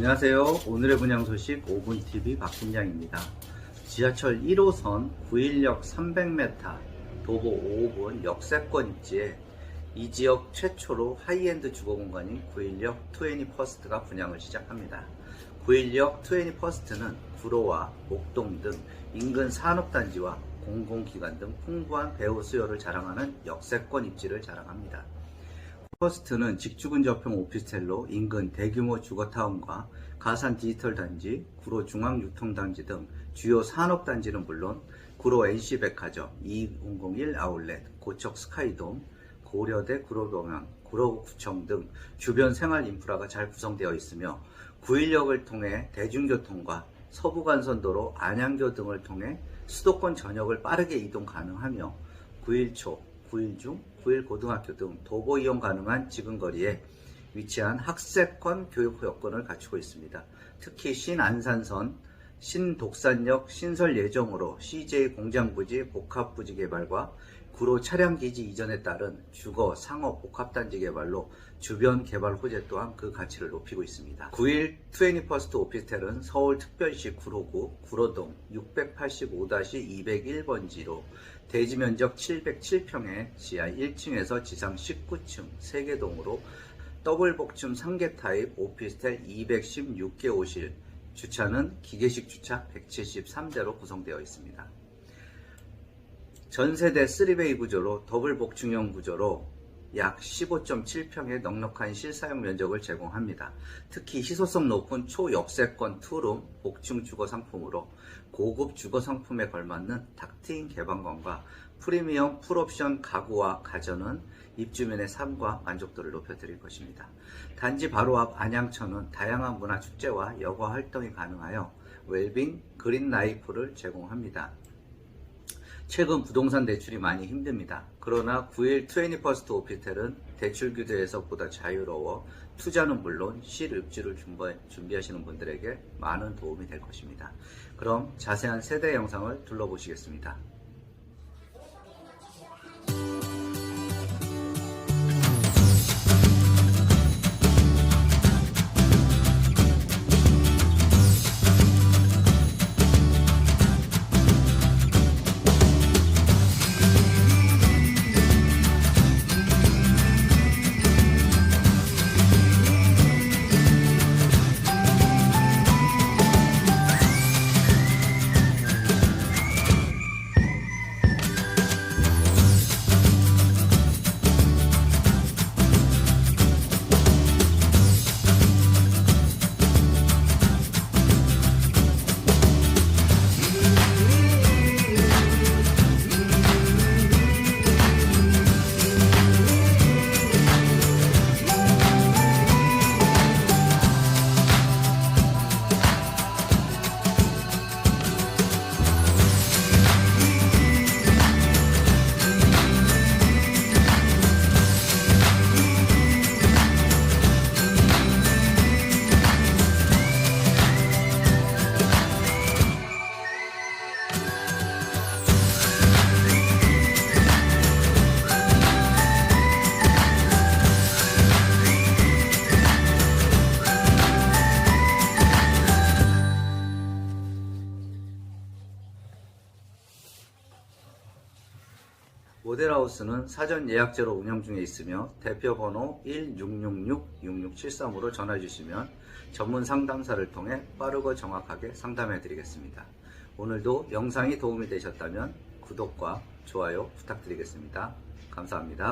안녕하세요. 오늘의 분양 소식 5분TV 박팀장입니다. 지하철 1호선 9일역 300m 도보 5분 역세권 입지에 이 지역 최초로 하이엔드 주거공간인 9일역 20퍼스트가 분양을 시작합니다. 9일역 20퍼스트는 구로와 목동 등 인근 산업단지와 공공기관 등 풍부한 배우 수요를 자랑하는 역세권 입지를 자랑합니다. 퍼스트는 직주근 접형 오피스텔로 인근 대규모 주거타운과 가산 디지털 단지, 구로 중앙유통단지 등 주요 산업단지는 물론 구로 NC백화점, 2001 아울렛, 고척 스카이돔, 고려대 구로병원, 구로구청 등 주변 생활 인프라가 잘 구성되어 있으며 9일역을 통해 대중교통과 서부간선도로 안양교 등을 통해 수도권 전역을 빠르게 이동 가능하며 9일 초, 9일 중, 9일 고등학교 등 도보 이용 가능한 지근 거리에 위치한 학세권 교육 여건을 갖추고 있습니다. 특히 신안산선, 신독산역 신설 예정으로 CJ 공장부지 복합부지 개발과 구로 차량기지 이전에 따른 주거, 상업, 복합단지 개발로 주변 개발 호재 또한 그 가치를 높이고 있습니다. 9일 21퍼스트 오피스텔은 서울특별시 구로구 구로동 685-201번지로 대지 면적 707평에 지하 1층에서 지상 19층 3개 동으로 더블 복층 3개 타입 오피스텔 216개 호실 주차는 기계식 주차 173대로 구성되어 있습니다. 전세대 3베이 구조로 더블 복층형 구조로 약 15.7평의 넉넉한 실사용 면적을 제공합니다. 특히 희소성 높은 초역세권 투룸 복층 주거 상품으로 고급 주거 상품에 걸맞는 탁 트인 개방감과 프리미엄 풀옵션 가구와 가전은 입주민의 삶과 만족도를 높여드릴 것입니다. 단지 바로 앞 안양천은 다양한 문화 축제와 여가 활동이 가능하여 웰빙 그린 라이프를 제공합니다. 최근 부동산 대출이 많이 힘듭니다. 그러나 9일 21퍼스트 오피텔은 대출 규제에서보다 자유로워 투자는 물론 실입주를 준비하시는 분들에게 많은 도움이 될 것입니다. 그럼 자세한 세대 영상을 둘러보시겠습니다. 모델하우스는 사전 예약제로 운영 중에 있으며 대표 번호 1666-6673으로 전화 주시면 전문 상담사를 통해 빠르고 정확하게 상담해 드리겠습니다. 오늘도 영상이 도움이 되셨다면 구독과 좋아요 부탁드리겠습니다. 감사합니다.